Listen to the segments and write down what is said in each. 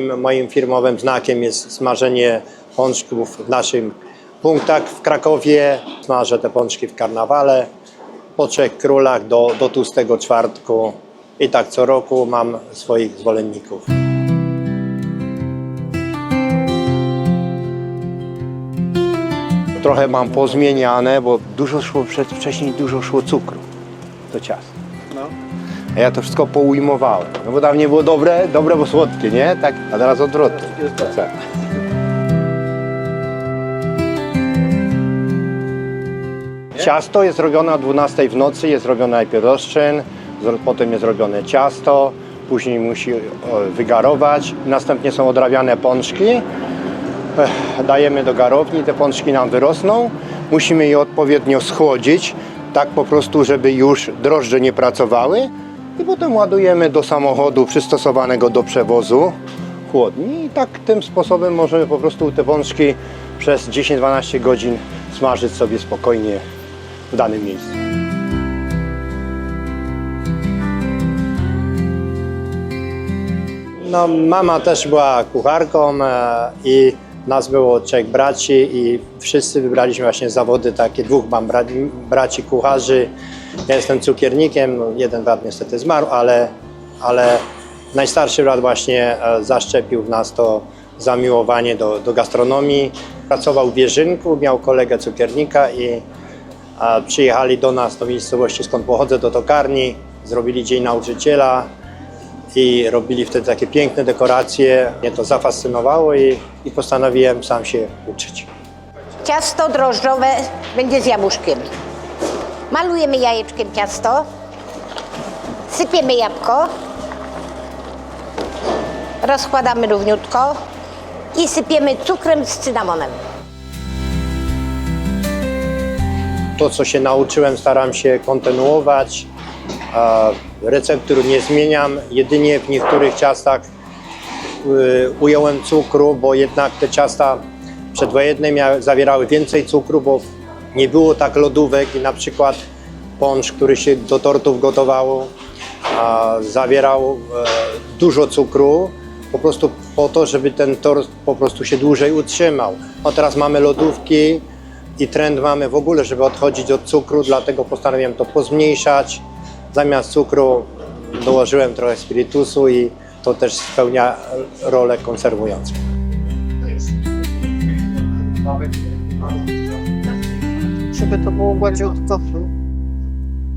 Moim firmowym znakiem jest smażenie pączków w naszych punktach w Krakowie. Smażę te pączki w karnawale, po Trzech Królach do, do Tłustego Czwartku. I tak co roku mam swoich zwolenników. Trochę mam pozmieniane, bo dużo szło przed, wcześniej dużo szło cukru do ciasta. A ja to wszystko poujmowałem. No bo dawniej było dobre, dobre, bo słodkie, nie? Tak, a teraz odwrotnie. Ciasto jest robione o 12 w nocy, jest robione najpierw rozczyn, potem jest robione ciasto, później musi wygarować, następnie są odrabiane pączki, dajemy do garowni, te pączki nam wyrosną, musimy je odpowiednio schłodzić, tak po prostu, żeby już drożdże nie pracowały i potem ładujemy do samochodu przystosowanego do przewozu chłodni i tak tym sposobem możemy po prostu te pączki przez 10-12 godzin smażyć sobie spokojnie w danym miejscu. No, mama też była kucharką e, i nas było trzech braci i wszyscy wybraliśmy właśnie zawody takie, dwóch mam bra braci kucharzy. Ja jestem cukiernikiem, jeden brat niestety zmarł, ale, ale najstarszy brat właśnie e, zaszczepił w nas to zamiłowanie do, do gastronomii. Pracował w Wierzynku, miał kolegę cukiernika i przyjechali do nas, do miejscowości skąd pochodzę, do tokarni, zrobili Dzień Nauczyciela i robili wtedy takie piękne dekoracje. Mnie to zafascynowało i, i postanowiłem sam się uczyć. Ciasto drożdżowe będzie z jabłuszkiem. Malujemy jajeczkiem ciasto, sypiemy jabłko, rozkładamy równiutko i sypiemy cukrem z cynamonem. To, co się nauczyłem, staram się kontynuować. A Receptur nie zmieniam, jedynie w niektórych ciastach y, ująłem cukru, bo jednak te ciasta przedwojenne zawierały więcej cukru, bo nie było tak lodówek i na przykład pącz, który się do tortów gotowało, a, zawierał e, dużo cukru, po prostu po to, żeby ten tort po prostu się dłużej utrzymał. No teraz mamy lodówki i trend mamy w ogóle, żeby odchodzić od cukru, dlatego postanowiłem to pozmniejszać. Zamiast cukru dołożyłem trochę spirytusu i to też spełnia rolę konserwującą. Żeby to było gładziutko.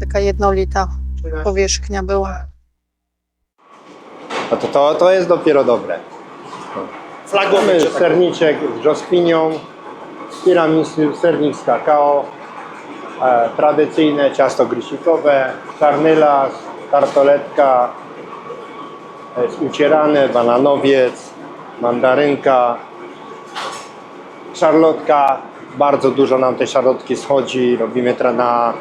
Taka jednolita powierzchnia była. No to, to, to jest dopiero dobre. Mamy serniczek z brzoskwinią, tiramisu, sernik z kakao, tradycyjne ciasto grysikowe, czarnylas, tartoletka, e, jest ucierane, bananowiec, mandarynka, szarlotka. Bardzo dużo nam tej szarlotki schodzi. Robimy tra na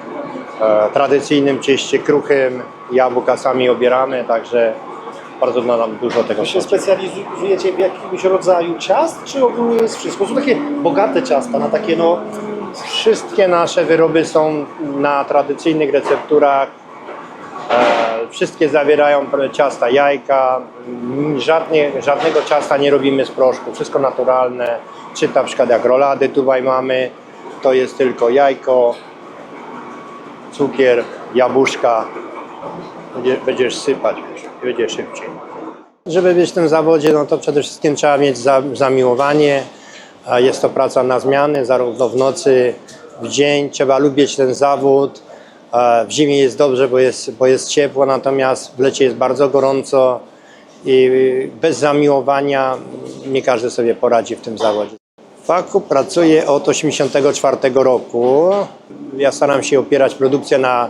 e, tradycyjnym cieście kruchym. Jabłka sami obieramy, także bardzo nam dużo tego się schodzi. specjalizujecie w jakimś rodzaju ciast, czy ogólnie jest wszystko? Są takie bogate ciasta, na takie no... Wszystkie nasze wyroby są na tradycyjnych recepturach. E, wszystkie zawierają ciasta, jajka. Mm, Żadnie, żadnego ciasta nie robimy z proszku. Wszystko naturalne. Czy na przykład jak rolady tutaj mamy, to jest tylko jajko, cukier, jabłuszka. Będzie, będziesz sypać, będzie szybciej. Żeby być w tym zawodzie, no to przede wszystkim trzeba mieć za, zamiłowanie. Jest to praca na zmiany, zarówno w nocy, w dzień. Trzeba lubić ten zawód. A W zimie jest dobrze, bo jest, bo jest ciepło, natomiast w lecie jest bardzo gorąco i bez zamiłowania nie każdy sobie poradzi w tym zawodzie. W faku pracuję od 1984 roku. Ja staram się opierać produkcję na,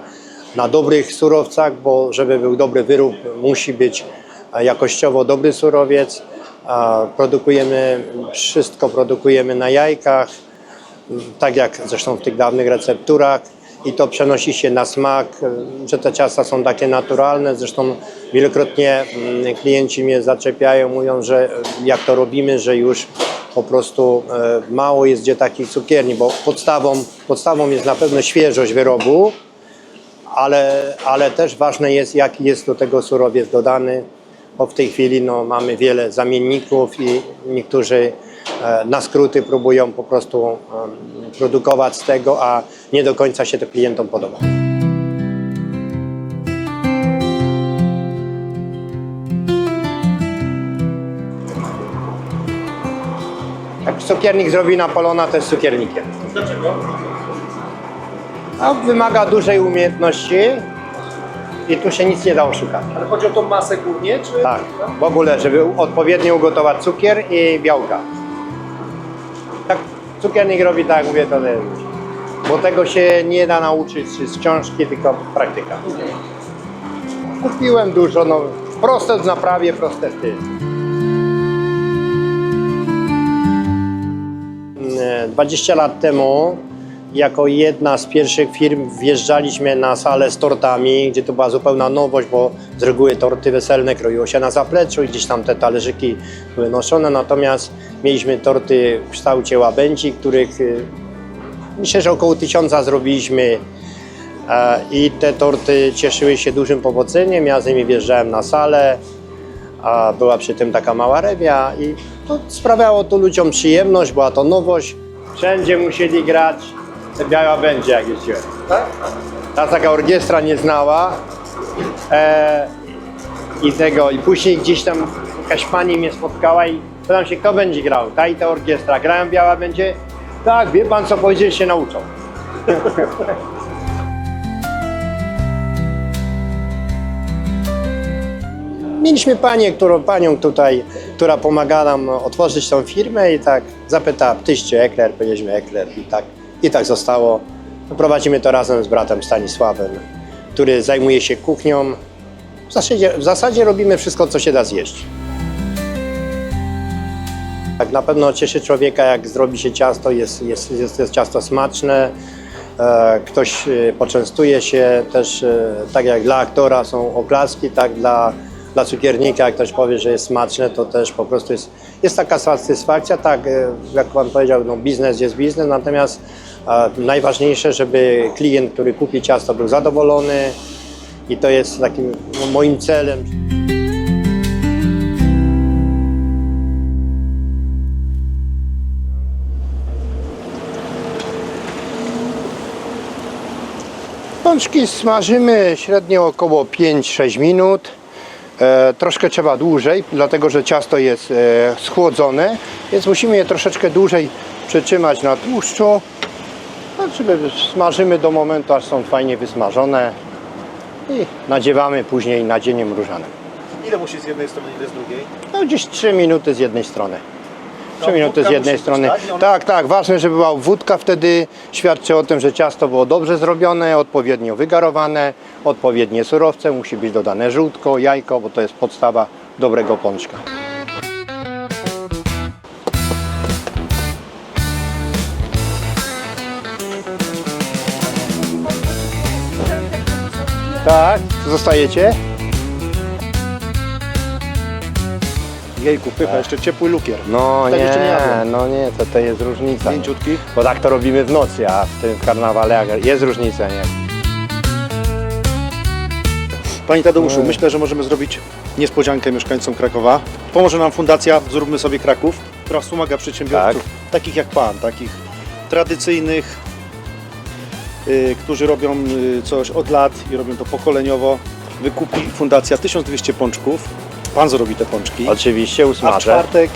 na dobrych surowcach, bo żeby był dobry wyrób, musi być e, jakościowo dobry surowiec. Produkujemy wszystko, produkujemy na jajkach, tak jak zresztą w tych dawnych recepturach i to przenosi się na smak, że te ciasta są takie naturalne. Zresztą wielokrotnie mm, klienci mnie zaczepiają, mówią, że jak to robimy, że już po prostu e, mało jest gdzie takich cukierni, bo podstawą, podstawą jest na pewno świeżość wyrobu, ale, ale też ważne jest, jaki jest do tego surowiec dodany, bo w tej chwili no, mamy wiele zamienników i niektórzy e, na skróty próbują po prostu em, produkować z tego, a nie do końca się to klientom podoba. Jak cukiernik zrobi Napolona, to jest cukiernikiem. Dlaczego? A wymaga dużej umiejętności i tu się nic nie da oszukać. Ale chodzi o tą masę głównie, czy... Tak, w ogóle, żeby odpowiednio ugotować cukier i białka. Tak, cukiernik robi tak, jak mówię, to nie Bo tego się nie da nauczyć z książki, tylko praktyka. Kupiłem dużo, no proste w naprawie, proste w tym. E, 20 lat temu jako jedna z pierwszych firm wjeżdżaliśmy na salę z tortami, gdzie to była zupełna nowość, bo z reguły torty weselne kroiło się na zapleczu i gdzieś tam te talerzyki były noszone, natomiast mieliśmy torty w kształcie łabędzi, których y, myślę, że około tysiąca zrobiliśmy E, i te torty cieszyły się dużym powodzeniem. Ja z nimi wjeżdżałem na salę, a była przy tym taka mała rewia i to sprawiało to ludziom przyjemność, była to nowość. Wszędzie musieli grać te białe będzie, jak jeździłem. Tak? Ta taka orkiestra nie znała e, i tego, i później gdzieś tam jakaś pani mnie spotkała i pytam się, kto będzie grał, ta i ta orkiestra. Grałem biała będzie? Tak, wie pan co powiedzieli, się nauczą. Mieliśmy panię, którą, panią tutaj, która pomaga nam otworzyć tą firmę i tak zapytała, tyście Ekler, powiedzieliśmy Ekler i tak, i tak zostało. Prowadzimy to razem z bratem Stanisławem, który zajmuje się kuchnią. W zasadzie, w zasadzie robimy wszystko, co się da zjeść. Tak na pewno cieszy człowieka, jak zrobi się ciasto, jest, jest, jest, jest ciasto smaczne, e, ktoś e, poczęstuje się też, e, tak jak dla aktora są oklaski, tak dla, dla cukiernika, jak ktoś powie, że jest smaczne, to też po prostu jest, jest taka satysfakcja, tak jak Pan powiedział, no, biznes jest biznes, natomiast najważniejsze, żeby klient, który kupi ciasto był zadowolony i to jest takim no, moim celem. Pączki smażymy średnio około 5-6 minut. E, troszkę trzeba dłużej, dlatego że ciasto jest e, schłodzone, więc musimy je troszeczkę dłużej przytrzymać na tłuszczu. Smażymy do momentu, aż są fajnie wysmażone i nadziewamy później nadzieniem różanym. Ile musi z jednej strony, ile z drugiej? No gdzieś 3 minuty z jednej strony. 3 No, minuty z jednej strony. tak? Tak, tak, ważne, żeby była wódka wtedy świadczy o tym, że ciasto było dobrze zrobione, odpowiednio wygarowane, odpowiednie surowce, musi być dodane żółtko, jajko, bo to jest podstawa dobrego pączka. Tak, zostajecie? Jejku, pycha, jeszcze ciepły lukier. No Tak jeszcze nie nie, jadłem. no nie, to, to jest różnica. Mięciutki. Bo tak to robimy w nocy, a w tym karnawale jak- jest różnica, nie? Panie Tadeuszu, myślę, że możemy zrobić niespodziankę mieszkańcom Krakowa. Pomoże nam Fundacja Zróbmy sobie Kraków, która wspomaga przedsiębiorców, takich jak Pan, takich tradycyjnych, którzy robią y, coś od lat i robią to pokoleniowo. Wykupi Fundacja 1200 pączków. Pan zrobi te pączki. Oczywiście A w czwartek,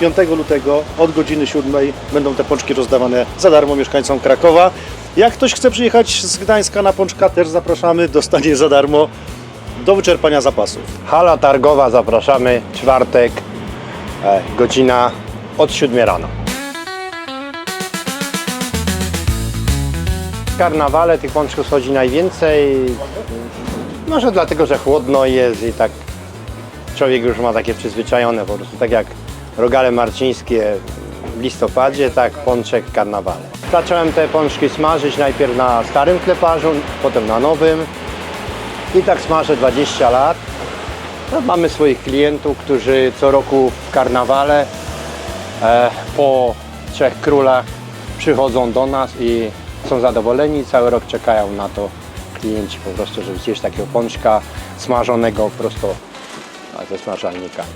5 lutego od godziny 7 będą te pączki rozdawane za darmo mieszkańcom Krakowa. Jak ktoś chce przyjechać z Gdańska na pączka, też zapraszamy, dostanie za darmo do wyczerpania zapasów. Hala targowa, zapraszamy, czwartek, e, godzina od 7 rano. W karnawale tych pączków schodzi najwięcej. Może dlatego, że chłodno jest i tak człowiek już ma takie przyzwyczajone po prostu, tak jak rogale marcińskie w listopadzie, tak pączek karnawale. Zacząłem te pączki smażyć najpierw na starym kleparzu, potem na nowym i tak smażę 20 lat. No, mamy swoich klientów, którzy co roku w karnawale e, po Trzech Królach przychodzą do nas i są zadowoleni. Cały rok czekają na to klienci po prostu, żeby zjeść takiego pączka smażonego prosto ze smażalnikami.